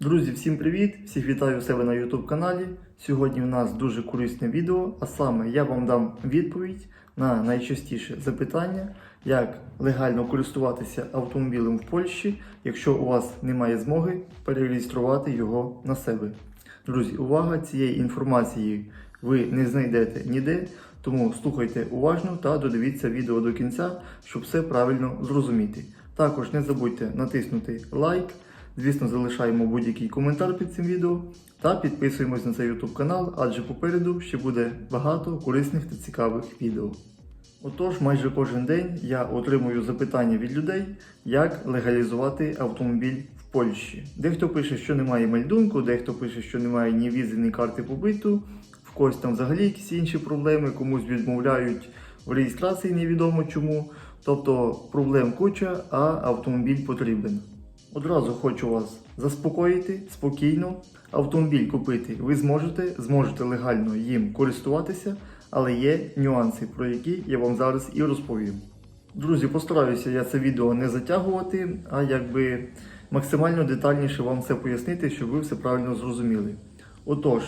Друзі, всім привіт! Всіх вітаю у себе на YouTube каналі. Сьогодні у нас дуже корисне відео, а саме я вам дам відповідь на найчастіше запитання, як легально користуватися автомобілем в Польщі, якщо у вас немає змоги перереєструвати його на себе. Друзі, увага! Цієї інформації ви не знайдете ніде, тому слухайте уважно та додивіться відео до кінця, щоб все правильно зрозуміти. Також не забудьте натиснути лайк. Звісно, залишаємо будь-який коментар під цим відео та підписуємось на цей YouTube канал, адже попереду ще буде багато корисних та цікавих відео. Отож, майже кожен день я отримую запитання від людей, як легалізувати автомобіль в Польщі. Дехто пише, що немає мельдунку, дехто пише, що немає ні візи, ні карти побиту, в когось там взагалі якісь інші проблеми, комусь відмовляють в реєстрації невідомо чому. Тобто проблем куча, а автомобіль потрібен. Одразу хочу вас заспокоїти спокійно. Автомобіль купити ви зможете, зможете легально їм користуватися, але є нюанси, про які я вам зараз і розповім. Друзі, постараюся я це відео не затягувати, а якби максимально детальніше вам все пояснити, щоб ви все правильно зрозуміли. Отож,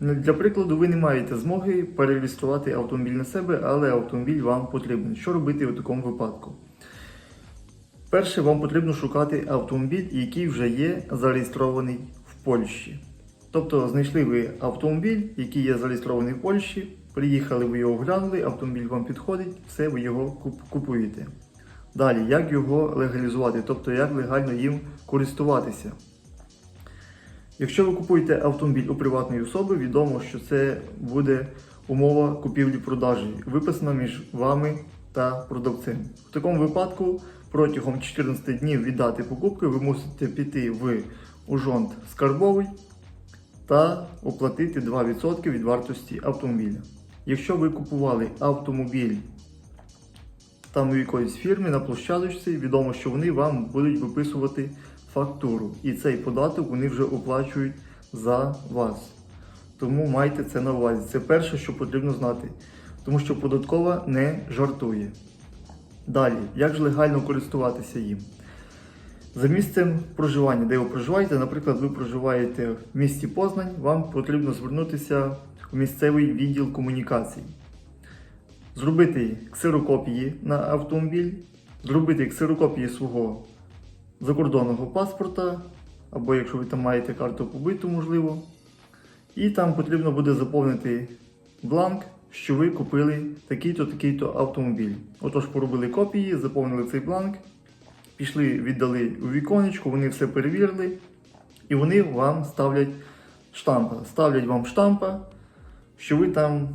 для прикладу, ви не маєте змоги перереєструвати автомобіль на себе, але автомобіль вам потрібен. Що робити у такому випадку? Перше, вам потрібно шукати автомобіль, який вже є зареєстрований в Польщі. Тобто знайшли ви автомобіль, який є зареєстрований в Польщі, приїхали, ви його оглянули, автомобіль вам підходить, все, ви його купуєте. Далі, як його легалізувати, тобто як легально їм користуватися. Якщо ви купуєте автомобіль у приватної особи, відомо, що це буде умова купівлі-продажі, виписана між вами та продавцем. В такому випадку протягом 14 днів від дати покупки ви мусите піти в ужонт скарбовий та оплатити 2% від вартості автомобіля. Якщо ви купували автомобіль там у якоїсь фірми на площадочці, відомо, що вони вам будуть виписувати фактуру. І цей податок вони вже оплачують за вас. Тому майте це на увазі. Це перше, що потрібно знати. Тому що податкова не жартує. Далі, як ж легально користуватися їм? За місцем проживання, де ви проживаєте, наприклад, ви проживаєте в місті Познань, вам потрібно звернутися в місцевий відділ комунікацій зробити ксерокопії на автомобіль, зробити ксерокопії свого закордонного паспорта, або якщо ви там маєте карту побиту, можливо. І там потрібно буде заповнити бланк, що ви купили такий-то, такий-то автомобіль. Отож, поробили копії, заповнили цей бланк, пішли, віддали у віконечко, вони все перевірили, і вони вам ставлять штампа. Ставлять вам штампа, що ви там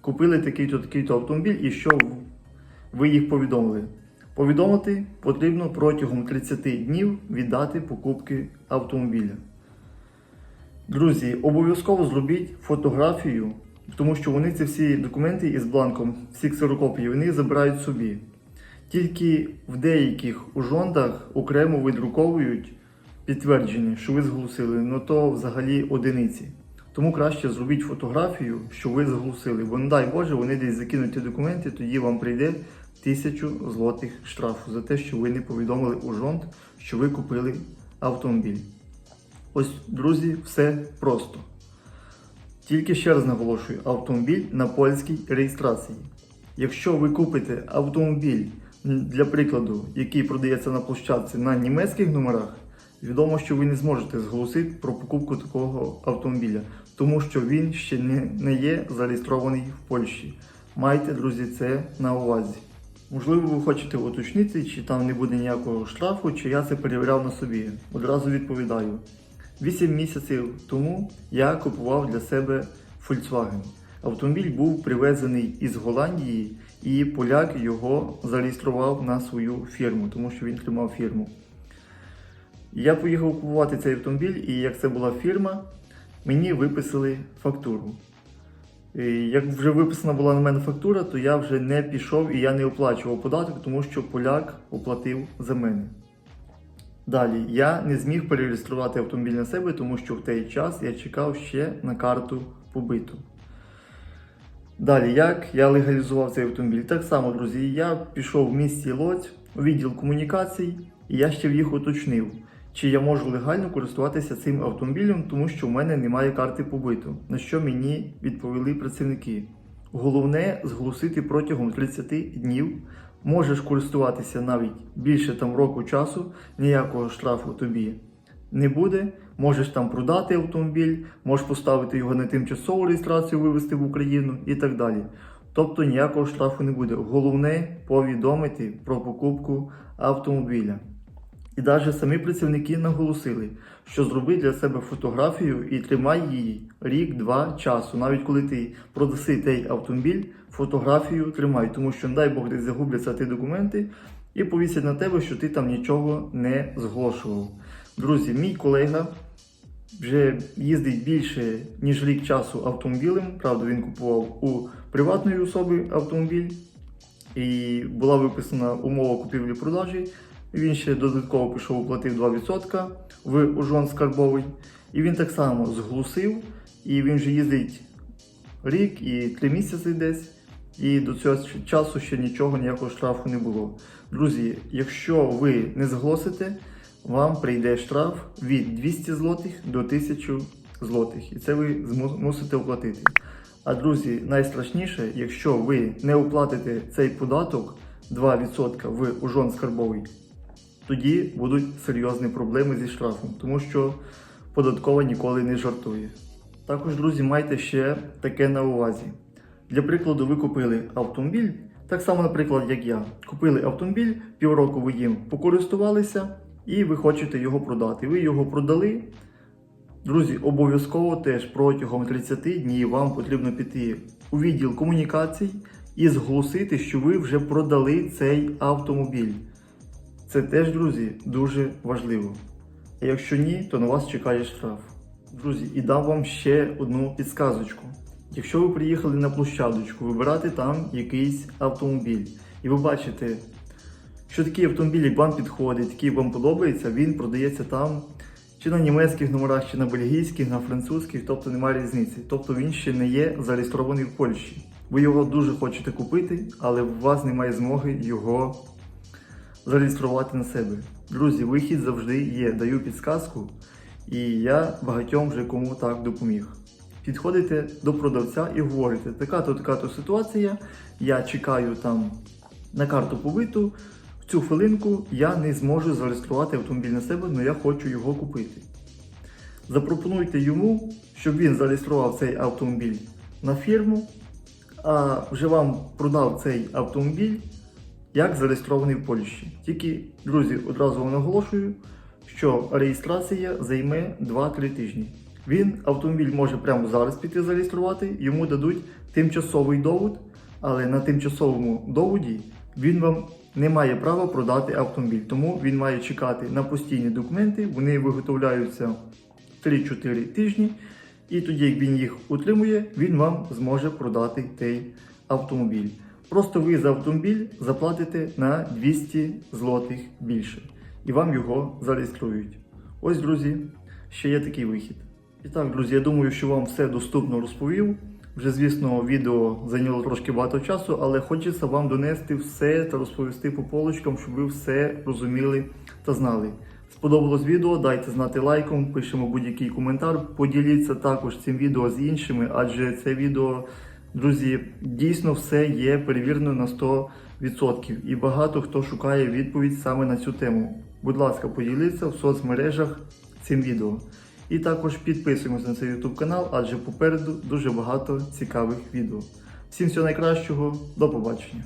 купили такий-то такий-то автомобіль і що ви їх повідомили. Повідомити потрібно протягом 30 днів від дати покупки автомобіля. Друзі, обов'язково зробіть фотографію, тому що вони ці всі документи із бланком, всі ксерокопії, вони забирають собі. Тільки в деяких ужондах окремо видруковують підтвердження, що ви зголосили, ну то взагалі одиниці. Тому краще зробіть фотографію, що ви зголосили. Бо не дай Боже, вони десь закинуть ті документи, тоді вам прийде тисячу злотих штрафу за те, що ви не повідомили у жонт, що ви купили автомобіль. Ось, друзі, все просто. Тільки ще раз наголошую, автомобіль на польській реєстрації. Якщо ви купите автомобіль, для прикладу, який продається на площадці на німецьких номерах, відомо, що ви не зможете зголосити про покупку такого автомобіля, тому що він ще не, є зареєстрований в Польщі. Майте, друзі, це на увазі. Можливо, ви хочете уточнити, чи там не буде ніякого штрафу, чи я це перевіряв на собі. Одразу відповідаю. 8 місяців тому я купував для себе Volkswagen. Автомобіль був привезений із Голландії, і поляк його зареєстрував на свою фірму, тому що він тримав фірму. Я поїхав купувати цей автомобіль, і як це була фірма, мені виписали фактуру. І Як вже виписана була на мене фактура, то я вже не пішов і я не оплачував податок, тому що поляк оплатив за мене. Далі, я не зміг перереєструвати автомобіль на себе, тому що в той час я чекав ще на карту побиту. Далі, як я легалізував цей автомобіль? Так само, друзі, я пішов в місті Лоць у відділ комунікацій, і я ще в їх уточнив, чи я можу легально користуватися цим автомобілем, тому що в мене немає карти побиту. На що мені відповіли працівники. Головне зголосити протягом 30 днів. Можеш користуватися навіть більше там року часу, ніякого штрафу тобі не буде. Можеш там продати автомобіль, можеш поставити його на тимчасову реєстрацію, вивезти в Україну і так далі. Тобто ніякого штрафу не буде. Головне повідомити про покупку автомобіля. І навіть самі працівники наголосили, що зроби для себе фотографію і тримай її рік-два часу. Навіть коли ти продаси цей автомобіль, фотографію тримай, тому що, не дай Бог, десь загубляться ті документи і повісять на тебе, що ти там нічого не зголошував. Друзі, мій колега вже їздить більше ніж рік часу автомобілем. Правда, він купував у приватної особи автомобіль, і була виписана умова купівлі-продажі. Він ще додатково пішов оплатив 2% в Ужон Скарбовий. І він так само зглусив, і він вже їздить рік і три місяці десь. І до цього часу ще нічого, ніякого штрафу не було. Друзі, якщо ви не зголосите, вам прийде штраф від 200 злотих до 1000 злотих. І це ви мусите оплатити. А друзі, найстрашніше, якщо ви не оплатите цей податок 2% в Ужон Скарбовий, тоді будуть серйозні проблеми зі штрафом, тому що податкова ніколи не жартує. Також, друзі, майте ще таке на увазі. Для прикладу, ви купили автомобіль, так само, наприклад, як я. Купили автомобіль, півроку ви їм покористувалися, і ви хочете його продати. Ви його продали. Друзі, обов'язково теж протягом 30 днів вам потрібно піти у відділ комунікацій і зголосити, що ви вже продали цей автомобіль. Це теж, друзі, дуже важливо. А якщо ні, то на вас чекає штраф. Друзі, і дам вам ще одну підсказочку. Якщо ви приїхали на площадочку вибирати там якийсь автомобіль, і ви бачите, що такий автомобіль як вам підходить, який вам подобається, він продається там чи на німецьких номерах, чи на бельгійських, на французьких, тобто немає різниці. Тобто він ще не є зареєстрований в Польщі. Ви його дуже хочете купити, але у вас немає змоги його зареєструвати на себе. Друзі, вихід завжди є. Даю підсказку, і я багатьом вже кому так допоміг. Підходите до продавця і говорите, така-то така-то ситуація, я чекаю там на карту побиту, в цю хвилинку я не зможу зареєструвати автомобіль на себе, але я хочу його купити. Запропонуйте йому, щоб він зареєстрував цей автомобіль на фірму, а вже вам продав цей автомобіль як зареєстрований в Польщі. Тільки, друзі, одразу вам наголошую, що реєстрація займе 2-3 тижні. Він автомобіль може прямо зараз піти зареєструвати, йому дадуть тимчасовий довод, але на тимчасовому доводі він вам не має права продати автомобіль, тому він має чекати на постійні документи, вони виготовляються 3-4 тижні, і тоді, як він їх утримує, він вам зможе продати цей автомобіль. Просто ви за автомобіль заплатите на 200 злотих більше, і вам його зареєструють. Ось, друзі, ще є такий вихід. І так, друзі, я думаю, що вам все доступно розповів. Вже, звісно, відео зайняло трошки багато часу, але хочеться вам донести все та розповісти по полочкам, щоб ви все розуміли та знали. Сподобалось відео, дайте знати лайком, пишемо будь-який коментар. Поділіться також цим відео з іншими, адже це відео, друзі, дійсно все є перевірено на 100%. І багато хто шукає відповідь саме на цю тему. Будь ласка, поділіться в соцмережах цим відео. І також підписуємося на цей YouTube канал, адже попереду дуже багато цікавих відео. Всім всього найкращого, до побачення!